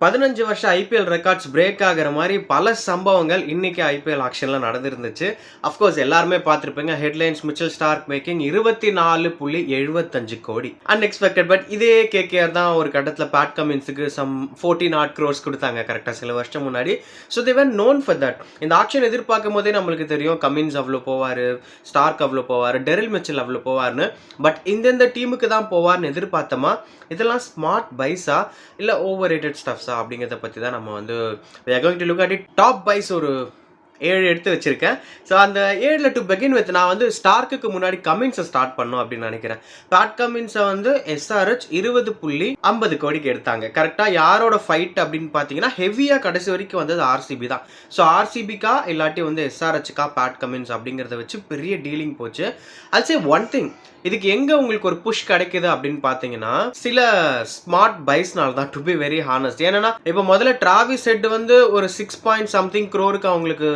பதினஞ்சு வருஷம் IPL records break ஆகிற மாதிரி பல சம்பவங்கள் இன்னைக்கு ஐபிஎல் ஆக்ஷனில் நடந்திருந்துச்சு. அஃப்கோர்ஸ் எல்லாருமே பார்த்துருப்பீங்க ஹெட்லைன்ஸ் மிச்சல் ஸ்டார்க் மேக்கிங் இருபத்தி நாலு புள்ளி எழுபத்தஞ்சு கோடி. அன்எக்ஸ்பெக்டட் பட் இதே கேகேஆர் தான் ஒரு கட்டத்தில் பேட் கமின்ஸுக்கு சம் ஃபோர்டீன் ஆட் க்ரோர்ஸ் கொடுத்தாங்க கரெக்டாக சில வருஷம் முன்னாடி. So they were known for that இந்த ஆக்ஷன் எதிர்பார்க்கும் போதே நம்மளுக்கு தெரியும் கமின்ஸ் அவ்வளோ போவார் ஸ்டார்க் அவ்வளோ போவார் டெரில் மிச்சல் அவ்வளோ போவார்னு பட் இந்தந்த டீமுக்கு தான் போவார்னு எதிர்பார்த்தோமா? இதெல்லாம் ஸ்மார்ட் பைஸா இல்லை ஓவர் ரேட்டட் ஸ்டஃப்ஸா அப்படிங்கிறத பற்றி தான் நம்ம வந்து going to look at top buys ஒரு ஏழு எடுத்து வச்சுருக்கேன். ஸோ அந்த ஏழில் டு பெகின் வித் நான் வந்து ஸ்டார்க்குக்கு முன்னாடி கமின்ஸை ஸ்டார்ட் பண்ணோம் அப்படின்னு நினைக்கிறேன். பேட் கமின்ஸை வந்து எஸ்ஆர்ஹெச் இருபது புள்ளி ஐம்பது கோடிக்கு எடுத்தாங்க. கரெக்டாக யாரோட ஃபைட் அப்படின்னு பார்த்தீங்கன்னா ஹெவியாக கடைசி வரைக்கும் வந்தது ஆர்சிபி தான். ஸோ ஆர்சிபிக்கா இல்லாட்டி வந்து எஸ்ஆர்ஹெச்சுக்கா பேட் கமின்ஸ் அப்படிங்கிறத வச்சு பெரிய டீலிங் போச்சு. அல்சே ஒன் திங் இதுக்கு எங்கே உங்களுக்கு ஒரு புஷ் கிடைக்குது அப்படின்னு பார்த்தீங்கன்னா சில ஸ்மார்ட் பைஸ்னால தான் டு பி வெரி ஹானஸ்ட் ஏன்னா இப்போ முதல்ல டிராவிஸ் ஹெட் வந்து ஒரு சிக்ஸ் பாயிண்ட் சம்திங் க்ரோருக்கு அவங்களுக்கு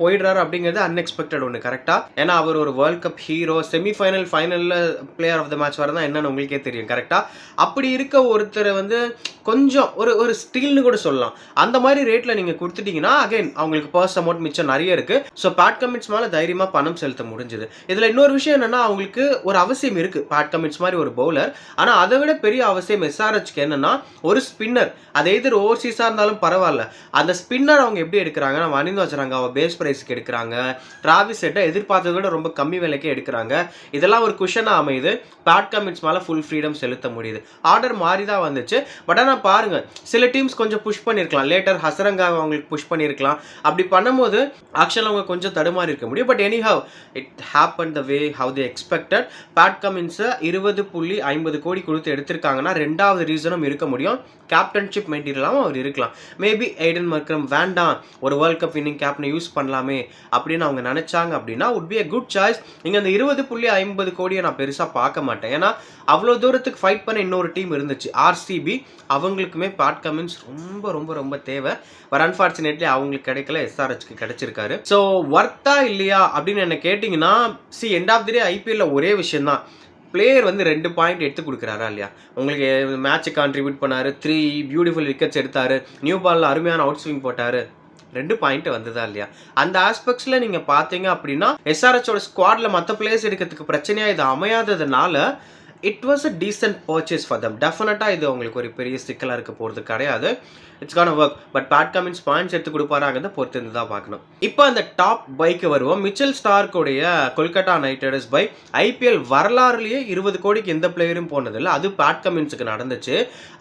போயிடுறாரு அப்படிங்கிறது அன்எக்ஸ்பெக்டட் ஒன்று கரெக்டா ஏன்னா அவர் ஒரு வேர்ல்ட் கப் ஹீரோ செமிஃபைனல் ஃபைனலில் பிளேயர் ஆஃப் த மேட்ச் வரதான் என்னன்னு உங்களுக்கே தெரியும் கரெக்டாக அப்படி இருக்க ஒருத்தரை வந்து கொஞ்சம் ஒரு ஒரு ஸ்டீல்னு கூட சொல்லலாம். அந்த மாதிரி ரேட்டில் நீங்கள் கொடுத்துட்டீங்கன்னா அகைன் அவங்களுக்கு பர்ஸ் அமௌண்ட் மிச்சம் நிறைய இருக்கு. ஸோ பேட் கமிட்ஸ் மேலே தைரியமாக பணம் செலுத்த முடிஞ்சுது. இதில் இன்னொரு விஷயம் என்னன்னா அவங்களுக்கு ஒரு அவசியம் இருக்கு பேட் கமிட்ஸ் மாதிரி ஒரு பவுலர் ஆனால் அதை விட பெரிய அவசியம் எஸ்ஆர்ஹெச்க்கு என்னன்னா ஒரு ஸ்பின்னர் அது எதிர் ஓவர்சீஸாக இருந்தாலும் பரவாயில்ல. அந்த ஸ்பின்னர் அவங்க எப்படி எடுக்கிறாங்க நம்ம அணிந்து வச்சுறாங்க அவ பேஸ் ப்ரைஸ்க்கு எடுக்கிறாங்க. டிராவிஸ் செட்டை எதிர்பார்த்ததை விட ரொம்ப கம்மி விலைக்கே எடுக்கிறாங்க. இதெல்லாம் ஒரு குஷனாக அமையுது. பேட் கமிட்ஸ் மேலே ஃபுல் ஃப்ரீடம் செலுத்த முடியுது. ஆர்டர் மாறி தான் வந்துச்சு. பட் ஆனால் பாருங்க சில டீம்ஸ் கொஞ்சம் புஷ் பண்ணியிருக்கலாம் லேட்டர் ஹசரங்காக அவங்களுக்கு புஷ் பண்ணியிருக்கலாம் அப்படி பண்ணும்போது ஆக்சுவலாக அவங்க கொஞ்சம் தடுமாறி இருக்க முடியும். But anyhow it happen the way how the expected Pat கமின்ஸை இருபது புள்ளி ஐம்பது கோடி கொடுத்து எடுத்திருக்காங்கன்னா ரெண்டாவது ரீசனும் இருக்க முடியும். கேப்டன்ஷிப் மெட்டீரியலாகவும் அவர் இருக்கலாம். மேபி ஐடன் மர்க்ரம் வேண்டாம். ஒரு வேர்ல்ட் கப் வின்னிங் கேப்டனை யூஸ் பண்ணலாம். அப்படின்னு அவங்க நினைச்சாங்க அப்படின்னா would be a good choice இங்கே அந்த இருபது புள்ளி ஐம்பது கோடியை நான் பெருசாக பார்க்க மாட்டேன். ஏன்னா அவ்வளோ தூரத்துக்கு ஃபைட் பண்ண இன்னொரு டீம் இருந்துச்சு. ஆர்சிபி அவங்களுக்குமே பேட் கமின்ஸ் ரொம்ப ரொம்ப ரொம்ப தேவை. பட் அன்ஃபார்ச்சுனேட்லி அவங்களுக்கு கிடைக்கல. எஸ்ஆர்ஹெச்க்கு கிடைச்சிருக்காரு. ஸோ ஒர்த்தா இல்லையா அப்படின்னு என்ன கேட்டிங்கன்னா see end of the day ஐபிஎல்ல ஒரே விஷயம் தான். பிளேயர் வந்து ரெண்டு பாயிண்ட் எடுத்து கொடுக்குறாரா இல்லையா? உங்களுக்கு மேட்ச்சு கான்ட்ரிபியூட் பண்ணாரு. த்ரீ பியூட்டிஃபுல் விக்கெட்ஸ் எடுத்தார். நியூ பாலில் அருமையான அவுட் ஸ்விங் போட்டாரு. ரெண்டு பாயிண்ட் வந்ததா இல்லையா? அந்த ஆஸ்பெக்ட்ஸில் நீங்கள் பார்த்தீங்க அப்படின்னா எஸ்ஆர்ஹெச்சோட ஸ்குவாடில் மற்ற பிளேயர்ஸ் எடுக்கிறதுக்கு பிரச்சனையாக இது அமையாததுனால it was a decent purchase for them டெஃபினட்டாக இது உங்களுக்கு ஒரு பெரிய சிக்கலாக இருக்க போகிறது கிடையாது. It's gonna work but Pat Cummins points எடுத்து கொடுப்பாராங்கிறத பொறுத்து இருந்து தான் பார்க்கணும். இப்போ அந்த டாப் பைக்கு வருவோம். Mitchell ஸ்டார்க்குடைய Kolkata Knight Riders by IPL வரலாறுலேயே இருபது கோடிக்கு எந்த பிளேயரும் போனதில்லை. அது பேட் கமின்ஸுக்கு நடந்துச்சு.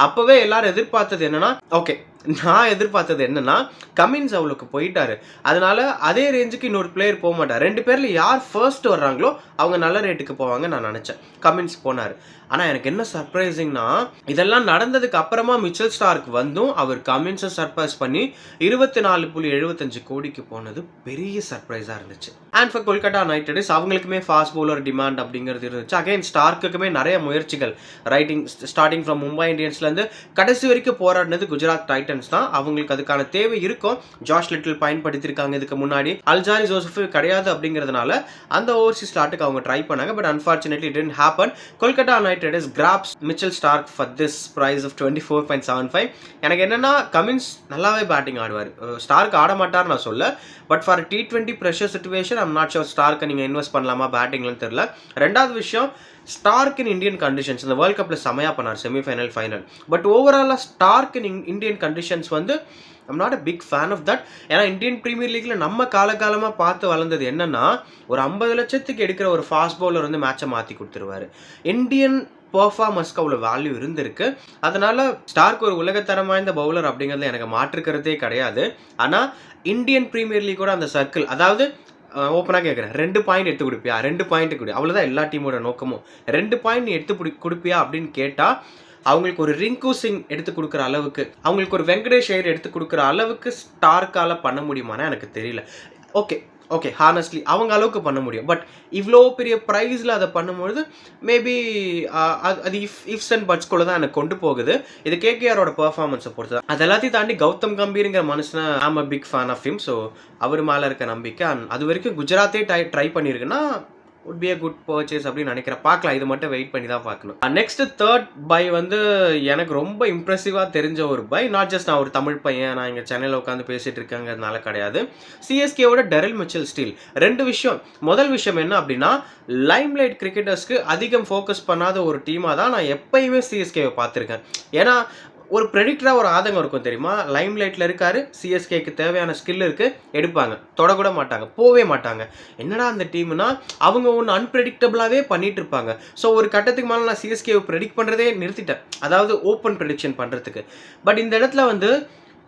அப்போவே எல்லாரும் எதிர்பார்த்தது என்னன்னா ஓகே நான் எதிர்பார்த்தது என்னன்னா கமின்ஸ் அவளுக்கு போயிட்டாரு. அதனால அதே ரேஞ்சுக்கு இன்னொரு பிளேயர் போக மாட்டார். ரெண்டு பேர்ல யார் ஃபர்ஸ்ட் வர்றாங்களோ அவங்க நல்ல ரேட்டுக்கு போவாங்க நான் நினச்சேன். கமின்ஸ் போனார். ஆனால் எனக்கு என்ன சர்ப்ரைசிங்னா இதெல்லாம் நடந்ததுக்கு அப்புறமா மிச்சல் ஸ்டார்க் வந்தும் அவர் கமின்ஸை சர்ப்ரைஸ் பண்ணி இருபத்தி நாலு புள்ளி எழுபத்தஞ்சு கோடிக்கு போனது பெரிய சர்ப்ரைஸாக இருந்துச்சு. And for Kolkata Knight Riders அவங்களுக்குமே ஃபாஸ்ட் பவுலர் டிமாண்ட் அப்படிங்கிறது இருந்துச்சு. அகைன் ஸ்டார்க்குமே நிறைய முயற்சிகள். ரைட்டிங் ஸ்டார்டிங் ஃப்ரம் மும்பை இந்தியன்ஸ்லேருந்து கடைசி வரைக்கும் போராடினது குஜராத் டைட்டன் டைட்டன்ஸ் தான் அவங்களுக்கு அதுக்கான தேவை இருக்கும். ஜார்ஜ் லிட்டில் பயன்படுத்தியிருக்காங்க இதுக்கு முன்னாடி. அல்ஜாரி ஜோசப் கிடையாது அப்படிங்கிறதுனால அந்த ஓவர்சீஸ் ஸ்லாட்டுக்கு அவங்க ட்ரை பண்ணாங்க. But unfortunately didn't happen Kolkata Knight Riders grabs Mitchell Starc for this price of twenty four point seven five எனக்கு என்னன்னா கமின்ஸ் நல்லாவே பேட்டிங் ஆடுவார். ஸ்டார்க் ஆட மாட்டார் நான் சொல்ல. But for T twenty pressure situation I'm not sure ஸ்டார்க்கை நீங்கள் invest பண்ணலாமா பேட்டிங்லன்னு தெரில ரெண்டாவது விஷயம் ஸ்டார்க் இன் இந்தியன் கண்டிஷன்ஸ் இந்த வேர்ல்ட் கப்பில் செமையாக பண்ணார் செமிஃபைனல் ஃபைனல் பட் ஓவராலாக ஸ்டார்க் இன் இந்தியன் கண்டிஷன்ஸ் வந்து I'm not a big fan of that ஏன்னா இந்தியன் ப்ரீமியர் லீக்ல நம்ம காலகாலமாக பார்த்து வளர்ந்தது என்னன்னா ஒரு ஐம்பது லட்சத்துக்கு எடுக்கிற ஒரு ஃபாஸ்ட் பவுலர் வந்து மேட்சை மாற்றி கொடுத்துருவாரு. இந்தியன் பர்ஃபார்மன்ஸ்க்கு அவ்வளோ வேல்யூ இருந்திருக்கு. அதனால ஸ்டார்க் ஒரு உலகத்தரம் வாய்ந்த பவுலர் அப்படிங்கிறதுல எனக்கு மாற்றுக்கிறதே கிடையாது. ஆனால் இந்தியன் பிரீமியர் லீக்கோட அந்த சர்க்கிள் அதாவது ஓப்பனாக கேட்குறேன் ரெண்டு பாயிண்ட் எடுத்து கொடுப்பியா? ரெண்டு பாயிண்ட் கொடு. அவ்வளோதான் எல்லா டீமோட நோக்கமும். ரெண்டு பாயிண்ட் நீ எடுத்து பிடி கொடுப்பியா அப்படின்னு கேட்டால் அவங்களுக்கு ஒரு ரிங்கு சிங் எடுத்து கொடுக்குற அளவுக்கு அவங்களுக்கு ஒரு வெங்கடேஷ் ஐயர் எடுத்து கொடுக்குற அளவுக்கு ஸ்டார்க்கால பண்ண முடியுமானா எனக்கு தெரியல. ஓகே ஓகே ஹானஸ்ட்லி அவங்க அளவுக்கு பண்ண முடியும். பட் இவ்வளோ பெரிய ப்ரைஸில் அதை பண்ணும்பொழுது மேபி அது இஃப் இஃப்ஸ் அண்ட் பட்ஸ்குள்ள தான் எனக்கு கொண்டு போகுது. இது கேகேஆரோட பர்ஃபார்மன்ஸை பொறுத்து தான். அது எல்லாத்தையும் தாண்டி கௌதம் கம்பீருங்கிற மனுஷனை I'm a big fan of him so அவர் மேலே இருக்க நம்பிக்கை அண்ட் அது வரைக்கும் குஜராத்தே try try பண்ணியிருக்குன்னா would be a good purchase அப்படின்னு நினைக்கிறேன். பார்க்கலாம் இது மட்டும் வெயிட் பண்ணி தான் பார்க்கணும். நெக்ஸ்ட் தேர்ட் பை வந்து எனக்கு ரொம்ப இம்ப்ரெசிவாக தெரிஞ்ச ஒரு பை நாட் ஜஸ்ட் நான் ஒரு தமிழ் பையன் நான் இங்கே சென்னையில் உட்காந்து பேசிட்டு இருக்கேங்கிறதுனால கிடையாது. சிஎஸ்கேவோட டெரல் மிச்சல் ஸ்டீல் ரெண்டு விஷயம். முதல் விஷயம் என்ன அப்படின்னா லைம்லைட் கிரிக்கெட்டர்ஸ்க்கு அதிகம் ஃபோக்கஸ் பண்ணாத ஒரு டீமாக தான் நான் எப்பயுமே சிஎஸ்கேவை பார்த்துருக்கேன். ஏன்னா ஒரு ப்ரெடிக்டராக ஒரு ஆதங்கம் இருக்கும் தெரியுமா? லைம் லைட்டில் இருக்காரு சிஎஸ்கேக்கு தேவையான ஸ்கில் இருக்குது எடுப்பாங்க. தொடக்கூட மாட்டாங்க போவே மாட்டாங்க. என்னடா அந்த டீம்னா அவங்க ஒன்று அன்பிரடிக்டபிளாகவே பண்ணிட்டு இருப்பாங்க. ஸோ ஒரு கட்டத்துக்கு மேலே நான் சிஎஸ்கேவை ப்ரெடிக்ட் பண்ணுறதே நிறுத்திட்டேன். அதாவது ஓப்பன் ப்ரெடிக்ஷன் பண்ணுறதுக்கு பட் இந்த இடத்துல வந்து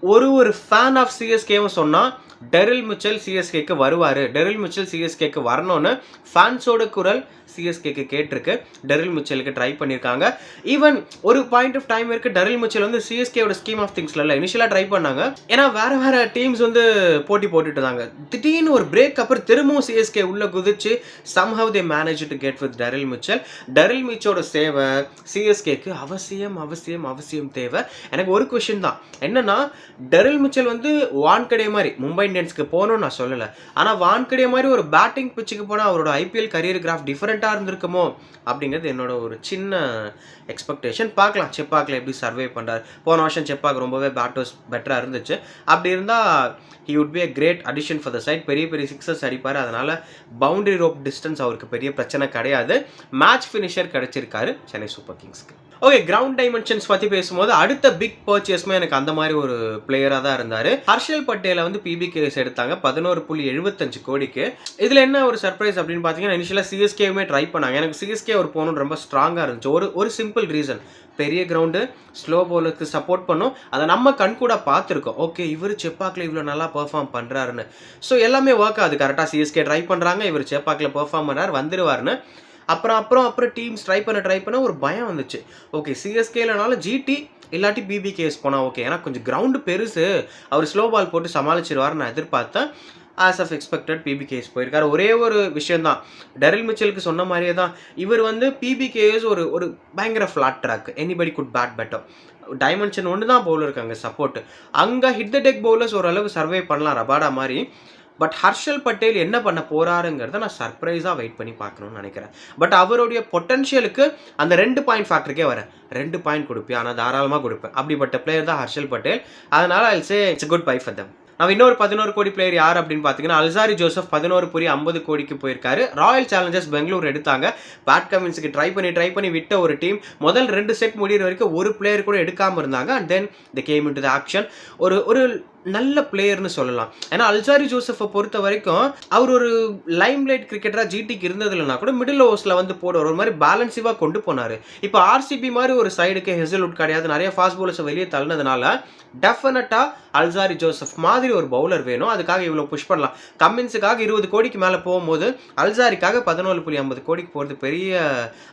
ஒரு ஒரு ஃபேன் ஆஃப் சிஎஸ்கேவும் சொன்னால் டெரில் மிச்சல் சிஎஸ்கேக்கு வருவார். டெரில் மிச்சல் சிஎஸ்கேக்கு வரணும்னு ஃபேன்ஸோட குரல் சிஎஸ்கேக்கு கேட்டிருக்கு. டெரில் மிச்சலுக்கு ட்ரை பண்ணியிருக்காங்க ஈவன் ஒரு பாயிண்ட் ஆஃப் டைம் இருக்குது டெரில் மிச்சல் வந்து சிஎஸ்கேயோட ஸ்கீம் ஆஃப் திங்ஸ்ல இல்லை இனிஷியலாக ட்ரை பண்ணாங்க. ஏன்னா வேறு வேறு டீம்ஸ் வந்து போட்டி போட்டுட்டு இருந்தாங்க. திடீர்னு ஒரு பிரேக் அப்புறம் திரும்பவும் சிஎஸ்கே உள்ளே குதிச்சு somehow they manage to get with Daryl Mitchell. Daryl மிச்சோட சேவை சிஎஸ்கேக்கு அவசியம் அவசியம் அவசியம் தேவை. எனக்கு ஒரு கொஷின் தான். என்னன்னா டெரில் மிச்சல் வந்து வான்கடே மாதிரி மும்பை இண்டியன்ஸ்க்கு போகணும்னு நான் சொல்லலை. ஆனால் வான்கடே மாதிரி ஒரு பேட்டிங் பிச்சுக்கு போனால் அவரோட ஐபிஎல் கரியர் கிராஃப் டிஃப்ரெண்ட்டாக இருந்திருக்குமோ அப்படிங்கிறது என்னோட ஒரு சின்ன எக்ஸ்பெக்டேஷன் பார்க்கலாம். செப்பாக்கில் எப்படி சர்வே பண்ணுறாரு போன வருஷம் செப்பாக் ரொம்பவே பேட்டர்ஸ் பெட்டராக இருந்துச்சு. அப்படி இருந்தால் he would be a great addition for the side பெரிய பெரிய சிக்ஸஸ் அடிப்பார். அதனால் பவுண்டரி ரோப் டிஸ்டன்ஸ் அவருக்கு பெரிய பிரச்சனை கிடையாது. மேட்ச் ஃபினிஷர் கிடச்சிருக்காரு சென்னை சூப்பர் கிங்ஸ்க்கு. ஓகே கிரவுண்ட் டைமென்ஷன்ஸ் பற்றி பேசும்போது அடுத்த பிக் பர்ச்சேஸ்மே எனக்கு அந்த மாதிரி ஒரு பிளேயராக தான் இருந்தார். ஹர்ஷல் பட்டேலை வந்து பிபிகேஎஸ் எடுத்தாங்க பதினோரு புள்ளி எழுபத்தஞ்சு கோடிக்கு. இதில் என்ன ஒரு சர்ப்ரைஸ் அப்படின்னு பார்த்தீங்கன்னா இனிஷியலாக சிஎஸ்கேவுமே ட்ரை பண்ணாங்க. எனக்கு சிஎஸ்கே ஒரு போகணும்னு ரொம்ப ஸ்ட்ராங்காக இருந்துச்சு. ஒரு ஒரு சிம்பிள் ரீசன் பெரிய கிரவுண்டு ஸ்லோ போலுக்கு சப்போர்ட் பண்ணும். அதை நம்ம கண் கூட பார்த்துருக்கோம். ஓகே இவர் செப்பாக்கில் இவ்வளோ நல்லா பெர்ஃபார்ம் பண்ணுறாருன்னு ஸோ எல்லாமே ஒர்க் ஆகுது. கரெக்டாக சிஎஸ்கே ட்ரை பண்ணுறாங்க இவர் செப்பாக்கில் பெர்ஃபார்ம் பண்ணுறாரு வந்துடுவார்னு அப்புறம் அப்புறம் அப்புறம் டீம்ஸ் ட்ரை பண்ண ட்ரை பண்ண ஒரு பயம் வந்துச்சு. ஓகே சிஎஸ்கேலனாலும் ஜிடி இல்லாட்டி பிபிகேஎஸ் போனால் ஓகே ஏன்னா கொஞ்சம் கிரவுண்டு பெருசு. அவர் ஸ்லோ பால் போட்டு சமாளிச்சிருவார் நான் எதிர்பார்த்தேன். ஆஸ் ஆஃப் எக்ஸ்பெக்டட் பிபிகேஎஸ் போயிருக்காரு. ஒரே ஒரு விஷயந்தான் டெரில் மிச்சலுக்கு சொன்ன மாதிரியே தான் இவர் வந்து பிபிகேஎஸ் ஒரு ஒரு பயங்கர flat track anybody good bad better dimension ஒன்று தான் பவுலர் இருக்காங்க சப்போர்ட் அங்கே ஹிட் த டெக் பவுலர்ஸ் ஓரளவு சர்வே பண்ணலாம். ரபாடா மாதிரி. பட் ஹர்ஷல் பட்டேல் என்ன பண்ண போகிறாருங்கிறத நான் சர்ப்ரைஸாக வெயிட் பண்ணி பார்க்கணும்னு நினைக்கிறேன். பட் அவருடைய பொட்டன்ஷியலுக்கு அந்த ரெண்டு பாயிண்ட் ஃபேக்டருக்கே வரேன் ரெண்டு பாயிண்ட் கொடுப்பேன் ஆனால் தாராளமாக கொடுப்பேன். அப்படிப்பட்ட பிளேயர் தான் ஹர்ஷல் பட்டேல் அதனால் I say it's good buy for them நான் இன்னொரு பதினோரு கோடி பிளேயர் யார் அப்படின்னு பார்த்தீங்கன்னா அல்சாரி ஜோசப் பதினோரு புரி ஐம்பது கோடிக்கு போயிருக்காரு. ராயல் சேலஞ்சர்ஸ் பெங்களூர் எடுத்தாங்க. பேட் கமின்ஸுக்கு ட்ரை பண்ணி ட்ரை பண்ணி விட்ட ஒரு டீம் முதல் ரெண்டு செட் முடிகிற வரைக்கும் ஒரு பிளேயர் கூட எடுக்காமல் இருந்தாங்க. And then the came into the action ஒரு ஒரு நல்ல பிளேயர்னு சொல்லலாம். ஏன்னா அல்சாரி ஜோசஃபை பொறுத்த வரைக்கும் அவர் ஒரு லைம் லைட் கிரிக்கெட்டராக ஜிடிக்கு இருந்தது இல்லைனா கூட மிடில் ஓவர்ஸில் வந்து போடுவார். ஒரு மாதிரி பேலன்சிவாக கொண்டு போனார். இப்போ ஆர்சிபி மாதிரி ஒரு சைடுக்கு ஹெசல்வுட் கிடையாது. நிறைய ஃபாஸ்ட் பவுலர்ஸை வெளியே தள்ளினதுனால டெஃபினட்டாக அல்சாரி ஜோசப் மாதிரி ஒரு பவுலர் வேணும். அதுக்காக இவ்வளோ புஷ் பண்ணலாம். கம்மின்ஸுக்காக இருபது கோடிக்கு மேலே போகும்போது அல்சாரிக்காக பதினோரு புள்ளி ஐம்பது கோடிக்கு போகிறது பெரிய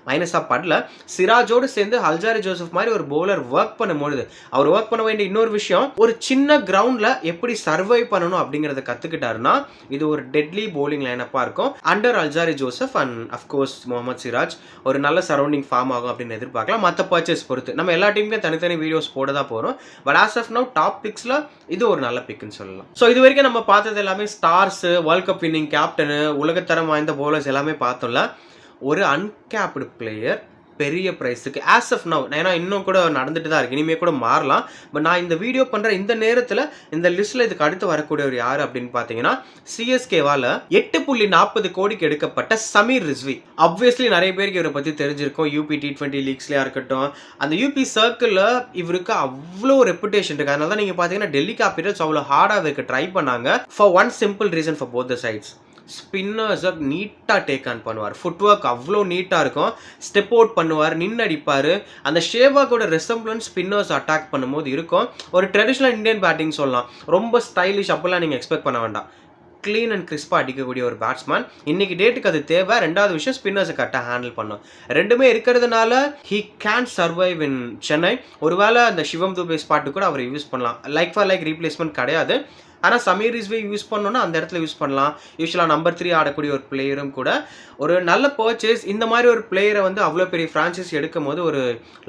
மைனஸாக படல. சிராஜோடு சேர்ந்து அல்சாரி ஜோசப் மாதிரி ஒரு பவுலர் ஒர்க் பண்ணும்பொழுது அவர் ஒர்க் பண்ண வேண்டிய இன்னொரு விஷயம் ஒரு சின்ன கிரவுண்ட் கிரவுண்டில் எப்படி சர்வை பண்ணணும் அப்படிங்கிறத கற்றுக்கிட்டாருன்னா இது ஒரு டெட்லி போலிங் லைனப்பாக இருக்கும். Under Alzarri Joseph and of course Mohammed Siraj ஒரு நல்ல சரௌண்டிங் ஃபார்ம் ஆகும் அப்படின்னு எதிர்பார்க்கலாம். மற்ற பர்ச்சேஸ் பொறுத்து. நம்ம எல்லா டீமுமே தனித்தனி வீடியோஸ் போட தான் போகிறோம் but as of now top பிக்ஸில் இது ஒரு நல்ல பிக்னு சொல்லலாம். ஸோ இது வரைக்கும் நம்ம பார்த்தது எல்லாமே stars world cup winning captain உலகத்தரம் வாய்ந்த போலர்ஸ் எல்லாமே பார்த்தோம்ல. ஒரு அன்கேப்டு பிளேயர் பெரிய ப்ரைஸுக்கு ஆஸ் ஆஃப் நவ் ஏன்னா இன்னும் கூட நடந்துட்டு தான் இருக்குது இனிமேல் கூட மாறலாம். பட் நான் இந்த வீடியோ பண்ணுற இந்த நேரத்தில் இந்த லிஸ்ட்டில் இதுக்கு அடுத்து வரக்கூடியவர் யார் அப்படின்னு பார்த்தீங்கன்னா சிஎஸ்கேவால் எட்டு புள்ளி நாற்பது கோடிக்கு எடுக்கப்பட்ட சமீர் ரிஸ்வி அப்வியஸ்லி நிறைய பேருக்கு இவரை பற்றி தெரிஞ்சிருக்கும். யூபி டி டுவெண்ட்டி லீக்ஸ்லையாக இருக்கட்டும். அந்த யூபி சர்க்கிளில் இவருக்கு அவ்வளோ ரெப்புடேஷன் இருக்குது அதனால தான் நீங்கள் பார்த்தீங்கன்னா டெல்லி கேபிட்டல்ஸ் அவ்வளோ ஹார்டாக இவருக்கு ட்ரை பண்ணாங்க. For one simple reason for both the sides ஸ்பின்னர்ஸை நீட்டாக டேக் ஆன் பண்ணுவார். ஃபுட்ஒர்க் அவ்வளோ நீட்டாக இருக்கும். ஸ்டெப் அவுட் பண்ணுவார் நின்று அடிப்பார் அந்த ஷேவாக்கோட ரெசம்பிளன்ஸ் ஸ்பின்னர்ஸ் அட்டாக் பண்ணும்போது இருக்கும். ஒரு ட்ரெடிஷ்னல் இந்தியன் பேட்டிங் சொல்லலாம். ரொம்ப ஸ்டைலிஷ் அப்போல்லாம் நீங்கள் எக்ஸ்பெக்ட் பண்ண வேண்டாம். க்ளீன் அண்ட் கிறிஸ்பாக அடிக்கக்கூடிய ஒரு பேட்ஸ்மேன் இன்னைக்கு டேட்டுக்கு அது தேவை. ரெண்டாவது விஷயம் ஸ்பின்னர்ஸை கரெக்டாக ஹேண்டில் பண்ணும். ரெண்டுமே இருக்கிறதுனால he can survive in Chennai ஒருவேளை அந்த சிவம் துபே ஸ்பாட்டு கூட அவர் யூஸ் பண்ணலாம். லைக் ஃபார் லைக் ரீப்ளேஸ்மெண்ட் கிடையாது. ஆனால் சமீர் ரிஸ்வே யூஸ் பண்ணோன்னா அந்த இடத்துல யூஸ் பண்ணலாம். யூஸ்வலாக நம்பர் த்ரீ ஆடக்கூடிய ஒரு பிளேயரும் கூட. ஒரு நல்ல பர்ச்சேஸ் இந்த மாதிரி ஒரு பிளேயரை வந்து அவ்வளோ பெரிய ஃப்ரான்ச்சைஸ் எடுக்கும் போது ஒரு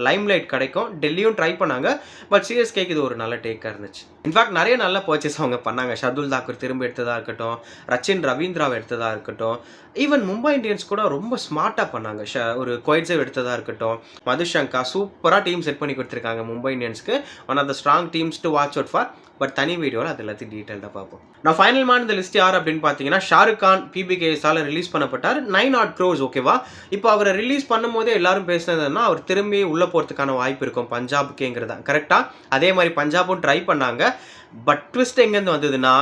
லைம் லைட் கிடைக்கும். டெல்லியும் ட்ரை பண்ணாங்க. பட் சிஎஸ்கேக்கு இது ஒரு நல்ல டேக்காக இருந்துச்சு. இன்ஃபேக்ட் நிறைய நல்ல பர்ச்சேஸ் அவங்க பண்ணாங்க. ஷர்துல் தாக்கூர் திரும்ப எடுத்ததாக இருக்கட்டும். ரச்சின் ரவீந்திராவை எடுத்ததாக இருக்கட்டும். ஈவன் மும்பை இந்தியன்ஸ் கூட ரொம்ப ஸ்மார்ட்டாக பண்ணாங்க. ஷ ஒரு கொய்ட்ஸவ் எடுத்ததாக இருக்கட்டும். மதுஷங்கா சூப்பராக டீம் செட் பண்ணி கொடுத்துருக்காங்க Mumbai இந்தியன்ஸ்க்கு. One of the strong teams to watch out for but தனி வீடியோவில் அது எல்லாத்தையும் டீட்டெயில்டாக பார்ப்போம். நான் ஃபைனல் மேன் இந்த லிஸ்ட் யார் அப்படின்னு பார்த்தீங்கன்னா ஷாருக் கான் பிபிகேஎஸால் ரிலீஸ் பண்ணப்பட்டார். நைன் நாட் க்ரோஸ் ஓகேவா இப்போ அவரை ரிலீஸ் பண்ணும்போதே எல்லாரும் பேசுனதுன்னா அவர் திரும்பி உள்ளே போகிறதுக்கான வாய்ப்பு இருக்கும் பஞ்சாபுக்கேங்கிறதா கரெக்டாக அதே மாதிரி பஞ்சாபும் ட்ரை பண்ணாங்க. பட் ட்விஸ்ட் எங்கேருந்து வந்ததுன்னா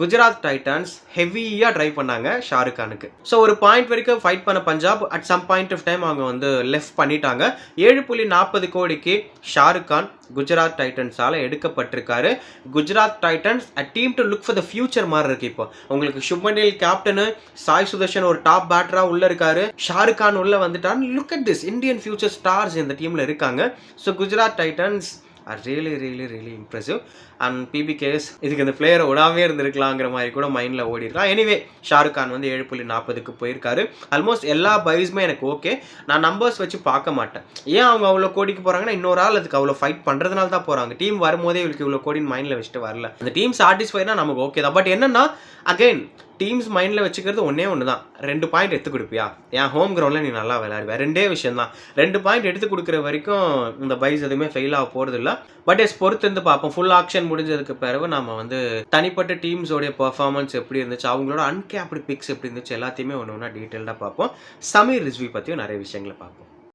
குஜராத் டைட்டன்ஸ் ஹெவியாக ட்ரை பண்ணாங்க ஷாருக் கானுக்கு ஸோ ஒரு பாயிண்ட் வரைக்கும் ஃபைட் பண்ண Punjab at some point of time அவங்க வந்து லெஃப்ட் பண்ணிட்டாங்க. ஏழு புள்ளி நாற்பது கோடிக்கு ஷாருக் கான் குஜராத் டைட்டன்ஸால் எடுக்கப்பட்டிருக்காரு. Gujarat Titans a team to look for the future மாதிரி இருக்கு இப்போ. உங்களுக்கு சுப்மனில் கேப்டனு சாய் சுதர்ஷன் ஒரு டாப் பேட்டராக உள்ள இருக்காரு. ஷாருக் கான் உள்ள வந்துட்டான் look at this Indian future stars இந்த டீமில் இருக்காங்க. So Gujarat Titans are really really really impressive and PBKS இதுக்கு இந்த பிளேயரை விடாமே இருந்திருக்கலாங்கிற மாதிரி கூட மைண்டில் ஓடி இருக்கலாம் எனிவே ஷாருக் கான் வந்து ஏழு புள்ளி நாற்பதுக்கு போயிருக்காரு. ஆல்மோஸ்ட் எல்லா பைஸுமே எனக்கு ஓகே நான் நம்பர்ஸ் வச்சு பார்க்க மாட்டேன். ஏன் அவங்க அவ்வளோ கோடிக்கு போகிறாங்கன்னா இன்னொரு ஆள் அதுக்கு அவ்வளோ ஃபைட் பண்ணுறதுனால தான் போகிறாங்க டீம் வரும்போதே இவளுக்கு இவ்வளோ கோடின்னு மைண்டில் வச்சுட்டு வரல. அந்த டீம் சாட்டிஸ்ஃபைனா நமக்கு ஓகே தான். பட் என்னன்னா அகைன் டீம்ஸ் மைண்டில் வச்சுக்கிறது ஒன்றே ஒன்று தான் ரெண்டு பாயிண்ட் எடுத்து கொடுப்பியா? என் ஹோம் கிரவுண்டில் நீ நல்லா விளையாடுவே ரெண்டே விஷயம் தான் ரெண்டு பாயிண்ட் எடுத்து கொடுக்குற வரைக்கும் இந்த பைஸ் எதுவுமே ஃபெயில் ஆக போகிறது இல்லை பட் எஸ் பொறுத்து இருந்து பார்ப்போம். ஃபுல் ஆக்ஷன் முடிஞ்சதுக்கு பிறகு நம்ம வந்து தனிப்பட்ட டீம்ஸோடைய பர்ஃபார்மன்ஸ் எப்படி இருந்துச்சு அவங்களோட அன்கேப்டு பிக்ஸ் எப்படி இருந்துச்சு எல்லாத்தையுமே ஒன்று ஒன்றா டீட்டெயில்டாக பார்ப்போம். சமீர் ரிஸ்வி பற்றியும் நிறைய விஷயங்களை பார்ப்போம்.